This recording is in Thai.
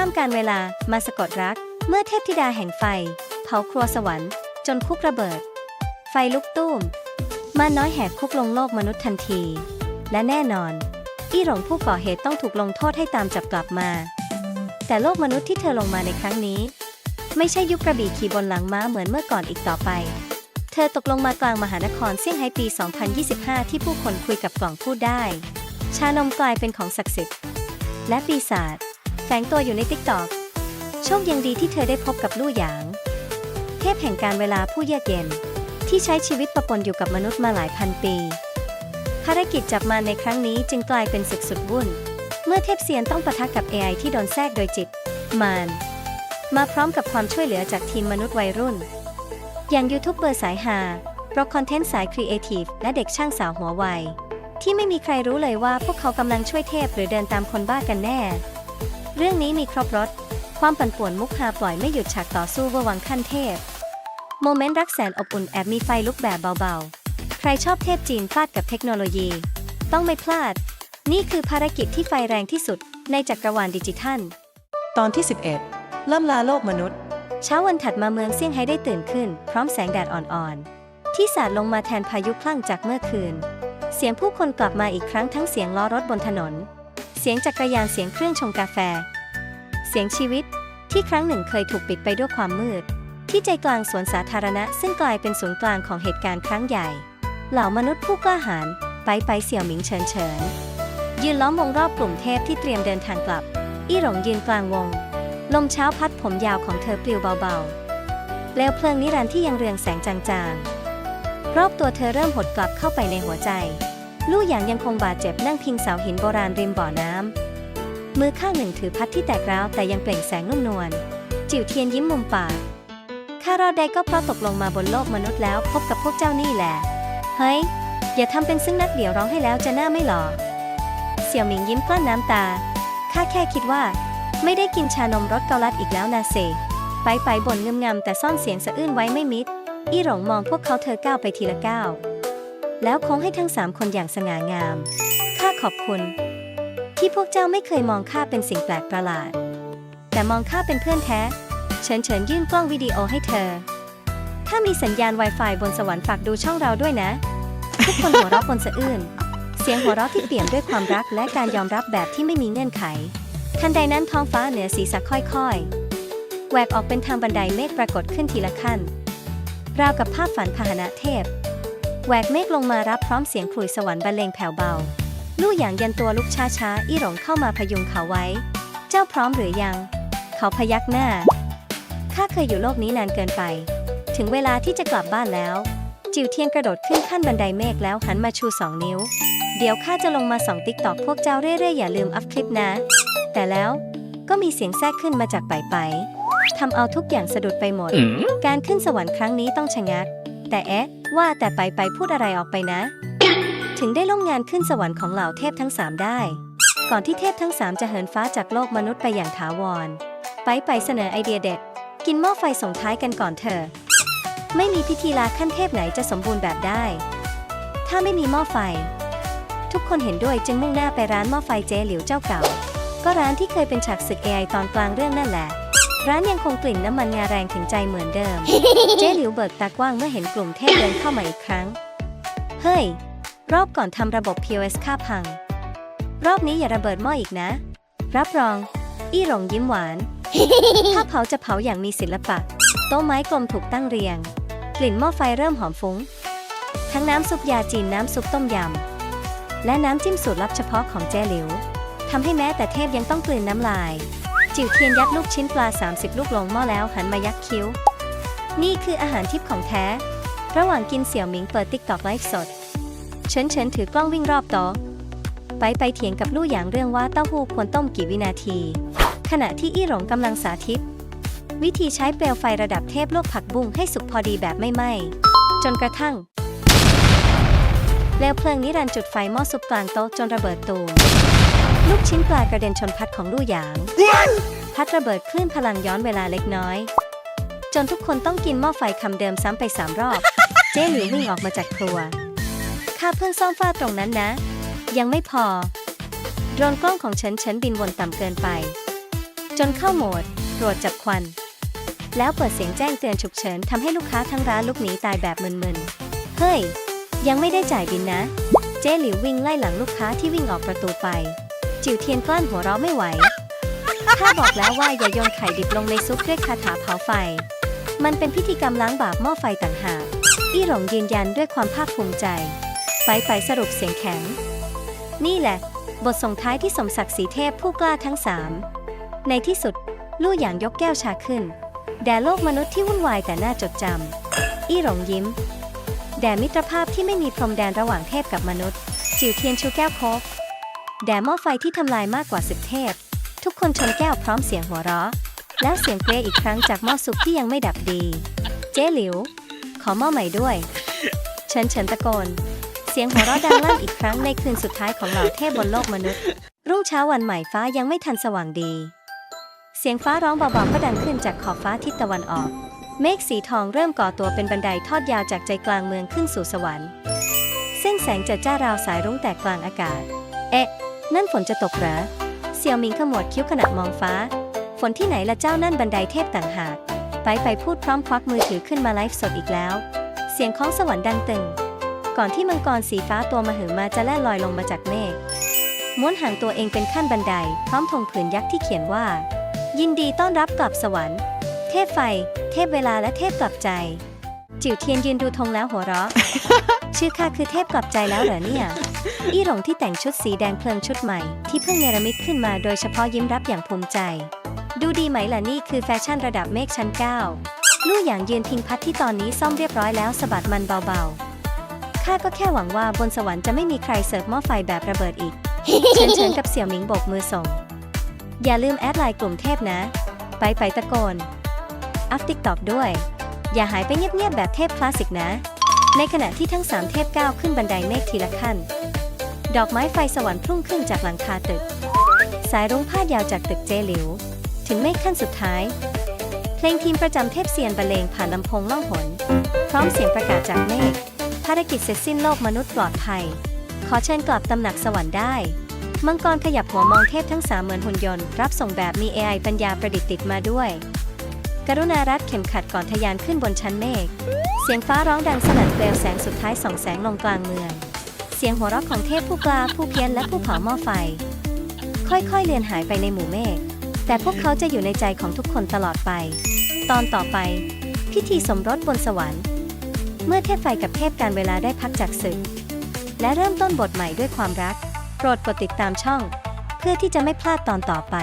ข้ามการเวลามาสะกดรัก เมื่อเทพธิดาแห่งไฟ เผาครัวสวรรค์ จนคุกระเบิด ไฟลุกตุ้มมาน้อยแหกคุกลงโลกมนุษย์ทันที และแน่นอน อี้หลงผู้ก่อเหตุต้องถูกลงโทษให้ตามจับกลับมา แต่โลกมนุษย์ที่เธอลงมาในครั้งนี้ ไม่ใช่ยุคกระบี่ขี่บนหลังม้าเหมือนเมื่อก่อนอีกต่อไป เธอตกลงมากลางมหานครเซี่ยงไฮ้ปี 2025 ที่ผู้คนคุยกับกล่องพูดได้ ชานมกลายเป็นของศักดิ์สิทธิ์และปีศาจ แฝงตัวอยู่ในติ๊กต็อกโชคยังดีที่เธอได้พบกับลู่หยาง เทพแห่งการเวลาผู้เยือกเย็น ที่ใช้ชีวิตประปนอยู่กับมนุษย์มาหลายพันปี ภารกิจจับมาในครั้งนี้จึงกลายเป็นศึกสุดวุ่น เมื่อเทพเซียนต้องปะทะกับ AI ที่โดนแทรกโดยจิต มาร มาพร้อมกับความช่วยเหลือจากทีมมนุษย์วัยรุ่น อย่างยูทูบเบอร์สายฮาโปรคอนเทนต์สายครีเอทีฟและเด็กช่างสาวหัวไวที่ไม่มีใครรู้เลยว่าพวกเขากำลังช่วยเทพหรือเดินตามคนบ้ากันแน่ เรื่องนี้มีครบรถ ความปั่นป่วนมุกฮาปล่อยไม่หยุดฉากต่อสู้เวอร์วังขั้นเทพ โมเมนต์รักแสนอบอุ่นแอบมีไฟลุกแบบเบาๆ ใครชอบเทพจีนฟาดกับเทคโนโลยี ต้องไม่พลาด นี่คือภารกิจที่ไฟแรงที่สุดในจักรวาลดิจิทัล ตอนที่ 11ล่ำลาโลกมนุษย์ เช้าวันถัดมาเมืองเซี่ยงไฮ้ได้ตื่นขึ้น พร้อมแสงแดดอ่อนๆ ที่สาดลงมาแทนพายุคลั่งจากเมื่อคืน เสียงผู้คนกลับมาอีกครั้งทั้งเสียงล้อรถบนถนน เสียงจักรยานเสียงเครื่องชงกาแฟ เสียงชีวิตที่ครั้งหนึ่งเคยถูกปิดไปด้วยความมืด ที่ใจกลางสวนสาธารณะซึ่งกลายเป็นศูนย์กลางของเหตุการณ์ครั้งใหญ่ เหล่ามนุษย์ผู้กล้าหาญไปไปเสี่ยวหมิงเฉินเฉินยืนล้อมวงรอบกลุ่มเทพที่เตรียมเดินทางกลับ อี้หลงยืนกลางวง ลมเช้าพัดผมยาวของเธอปลิวเบาๆเปลวเพลิงนิรันดร์ที่ยังเรืองแสงจางๆ รอบตัวเธอเริ่มหดกลับเข้าไปในหัวใจ ลู่หยางยังคงบาดเจ็บนั่งพิงเสาหินโบราณริมบ่อน้ำ มือข้างหนึ่งถือพัดที่แตกร้าวแต่ยังเปล่งแสงนุ่มนวล จิ๋วเทียนยิ้มมุมปาก ข้ารอดได้ก็เพราะตกลงมาบนโลกมนุษย์แล้วพบกับพวกเจ้านี่แหละ เฮ้ย อย่าทำเป็นซึ่งนักเดี๋ยวร้องให้แล้วจะหน้าไม่หล่อเสี่ยวหมิงยิ้มกลั้นน้ำตา ข้าแค่คิดว่า ไม่ได้กินชานมรสเกาลัดอีกแล้วนะเซไปไปบ่นงึมงำแต่ซ่อนเสียงสะอื้นไว้ไม่มิด อี้หลงมองพวกเขาเธอก้าวไปทีละก้าว แล้วโค้งให้ทั้งสามคนอย่างสง่างาม ข้าขอบคุณ ที่พวกเจ้าไม่เคยมองข้าเป็นสิ่งแปลกประหลาด แต่มองข้าเป็นเพื่อนแท้ เฉินเฉินยื่นกล้องวิดีโอให้เธอ ถ้ามีสัญญาณ Wi-Fi บนสวรรค์ฝากดูช่องเราด้วยนะ ทุกคนหัวเราะบนสะอื้น เสียงหัวเราะที่เปี่ยมด้วยความรักและการยอมรับแบบที่ไม่มีเงื่อนไข ทันใดนั้นท้องฟ้าเหนือศีรษะค่อยๆ แหวกออกเป็นทางบันไดเมฆปรากฏขึ้นทีละขั้น ราวกับภาพฝันพาหนะเทพ แหวกเมฆลงมารับพร้อมเสียงขลุ่ยสวรรค์บรรเลงแผ่วเบา ลู่หยางยันตัวลุกช้าๆ อี้หลงเข้ามาพยุงเขาไว้ เจ้าพร้อมหรือยัง เขาพยักหน้า ข้าเคยอยู่โลกนี้นานเกินไป ถึงเวลาที่จะกลับบ้านแล้ว จิวเทียนกระโดดขึ้นขั้นบันไดเมฆแล้วหันมาชูสองนิ้ว เดี๋ยวข้าจะลงมาส่องติ๊กตอกพวกเจ้าเร่ๆอย่าลืมอัพคลิปนะ แต่แล้วก็มีเสียงแทรกขึ้นมาจากไปไปทำเอาทุกอย่างสะดุดไปหมด การขึ้นสวรรค์ครั้งนี้ต้องชะงัก แต่เอ๊ะว่าแต่ไปไปพูดอะไรออกไปนะ ถึงได้ล่มงานขึ้นสวรรค์ของเหล่าเทพทั้งสามได้ ก่อนที่เทพทั้งสามจะเหินฟ้าจากโลกมนุษย์ไปอย่างถาวร ไปไปเสนอไอเดียเด็ด กินหม้อไฟส่งท้ายกันก่อนเถอะ ไม่มีพิธีลาขั้นเทพไหนจะสมบูรณ์แบบได้ ถ้าไม่มีหม้อไฟ ทุกคนเห็นด้วยจึงมุ่งหน้าไปร้านหม้อไฟเจ๊หลิวเจ้าเก่า ก็ร้านที่เคยเป็นฉากศึก AI ตอนกลางเรื่องนั่นแหละร้านยังคงกลิ่นน้ำมันงาแรงถึงใจเหมือนเดิม เจ๊หลิวเบิกตากว้างเมื่อเห็นกลุ่มเทพเดินเข้ามาอีกครั้ง เฮ้ย รอบก่อนทำระบบ POS ค่าพัง รอบนี้อย่าระเบิดหม้ออีกนะ รับรอง อี้หลงยิ้มหวาน ถ้าเผาจะเผาอย่างมีศิลปะ โต๊ะไม้กลมถูกตั้งเรียง กลิ่นหม้อไฟเริ่มหอมฟุ้ง ทั้งน้ำซุปยาจีนน้ำซุปต้มยำ และน้ำจิ้มสูตรลับเฉพาะของเจหลิวทำให้แม้แต่เทพยังต้องกลืนน้ำลาย จิ๋วเทียนยัดลูกชิ้นปลา 30 ลูกลงหม้อแล้วหันมายักคิ้ว นี่คืออาหารทิพย์ของแท้ ระหว่างกินเสี่ยวหมิงเปิดติ๊กตอกไลฟ์สด เฉินเฉินถือกล้องวิ่งรอบโต๊ะไปไปเถียงกับลู่หยางเรื่องว่าเต้าหู้ควรต้มกี่วินาที ขณะที่อี้หลงกำลังสาธิต วิธีใช้เปลวไฟระดับเทพลวกผักบุ้งให้สุกพอดีแบบไม่ไหม้จนกระทั่งเปลวเพลิงนิรันดร์จุดไฟหม้อซุปกลางโต๊ะจนระเบิดตูมลูกชิ้นปลากระเด็นชนพัดของลู่หยาง พัดระเบิดคลื่นพลังย้อนเวลาเล็กน้อย จนทุกคนต้องกินหม้อไฟคำเดิมซ้ำไปสามรอบ เจ๊หลิววิ่งออกมาจากครัว ข้าเพิ่งซ่อมฝ้าตรงนั้นนะ ยังไม่พอ โดรนกล้องของฉันฉันบินวนต่ำเกินไป จนเข้าโหมดตรวจจับควัน แล้วเปิดเสียงแจ้งเตือนฉุกเฉินทำให้ลูกค้าทั้งร้านลุกหนีตายแบบมึนๆ เฮ้ย ยังไม่ได้จ่ายบินนะ เจ๊หลิววิ่งไล่หลังลูกค้าที่วิ่งออกประตูไป จิ๋วเทียนกลั้นหัวเราะไม่ไหวข้าบอกแล้วว่าอย่าโยนไข่ดิบลงในซุปด้วยคาถาเผาไฟ มันเป็นพิธีกรรมล้างบาปหม้อไฟต่างหาก อี้หลงยืนยันด้วยความภาคภูมิใจ ไปไปสรุปเสียงแข็ง นี่แหละ บทส่งท้ายที่สมศักดิ์ศรีเทพผู้กล้าทั้งสาม ในที่สุด ลู่หยางยกแก้วชาขึ้น แด่โลกมนุษย์ที่วุ่นวายแต่น่าจดจำอี้หลงยิ้ม แด่มิตรภาพที่ไม่มีพรมแดนระหว่างเทพกับมนุษย์ จิ๋วเทียนชูแก้วโคกแด่หม้อไฟที่ทำลายมากกว่าสิบเทพ ทุกคนชนแก้วพร้อมเสียงหัวเราะ แล้วเสียงเกรอีกครั้งจากหม้อซุปที่ยังไม่ดับดี เจ๊หลิว ขอหม้อใหม่ด้วย เฉินเฉินตะโกน สียงหัวเราะดังลั่นอีกครั้งในคืนสุดท้ายของเหล่าเทพบนโลกมนุษย์ รุ่งเช้าวันใหม่ฟ้ายังไม่ทันสว่างดี เสียงฟ้าร้องเบาๆก็ดังขึ้นจากขอบฟ้าทิศตะวันออก เมฆสีทองเริ่มก่อตัวเป็นบันไดทอดยาวจากใจกลางเมืองขึ้นสู่สวรรค์เส้นแสงจะจ้าราวสายรุ้งแตกกลางอากาศ เอ๊ะ นั่นฝนจะตกเหรอเสี่ยวมิงขมวดคิ้วขณะมองฟ้า ฝนที่ไหนละเจ้านั่นบันไดเทพต่างหาก ไปไปพูดพร้อมควักมือถือขึ้นมาไลฟ์สดอีกแล้ว เสียงของสวรรค์ดังตึง ก่อนที่มังกรสีฟ้าตัวมหึมาจะแล่นลอยลงมาจากเมฆม้วนหางตัวเองเป็นขั้นบันได พร้อมธงผืนยักษ์ที่เขียนว่า ยินดีต้อนรับกลับสวรรค์ เทพไฟ เทพเวลาและเทพกลับใจ จิ๋วเทียนยืนดูธงแล้วหัวเราะ ชื่อข้าคือเทพกลับใจแล้วเหรอเนี่ย อี้หลงที่แต่งชุดสีแดงเพลิงชุดใหม่ ที่เพิ่งเนรมิตขึ้นมาโดยเฉพาะยิ้มรับอย่างภูมิใจ ดูดีไหมล่ะนี่คือแฟชั่นระดับเมฆชั้น9ลู่หยางยืนพิงพัดที่ตอนนี้ซ่อมเรียบร้อยแล้วสะบัดมันเบาๆ ข้าก็แค่หวังว่าบนสวรรค์จะไม่มีใครเสิร์ฟหม้อไฟแบบระเบิดอีกเฉินเฉินกับเสี่ยวหมิงโบกมือส่ง อย่าลืมแอดไลน์กลุ่มเทพนะ ไปไปตะโกน อัพติ๊กตอกด้วย อย่าหายไปเงียบๆแบบเทพคลาสสิกนะ ในขณะที่ทั้งสามเทพก้าวขึ้นบันไดเมฆทีละขั้น ดอกไม้ไฟสวรรค์พุ่งขึ้นจากหลังคาตึก สายรุ้งพาดยาวจากตึกเจหลิว ถึงเมฆขั้นสุดท้าย เพลงทีมประจำเทพเซียนบรรเลงผ่านลำโพงล่องหน พร้อมเสียงประกาศจากเมฆ ภารกิจเสร็จสิ้นโลกมนุษย์ปลอดภัย ขอเชิญกลับตำหนักสวรรค์ได้ มังกรขยับหัวมองเทพทั้งสามเหมือนหุ่นยนต์ รับส่งแบบมี AI ปัญญาประดิษฐ์ติดมาด้วย กรุณารัดเข็มขัดก่อนทะยานขึ้นบนชั้นเมฆ เสียงฟ้าร้องดังสนั่นเปลวแสงสุดท้ายส่องแสงลงกลางเมือง เสียงหัวเราะของเทพผู้กล้าผู้เพี้ยนและผู้เผาหม้อไฟ ค่อยๆเลือนหายไปในหมู่เมฆ แต่พวกเขาจะอยู่ในใจของทุกคนตลอดไป ตอนต่อไป พิธีสมรสบนสวรรค์ เมื่อเทพไฟกับเทพการเวลาได้พักจากศึก และเริ่มต้นบทใหม่ด้วยความรัก โปรดกดติดตามช่อง เพื่อที่จะไม่พลาดตอนต่อไป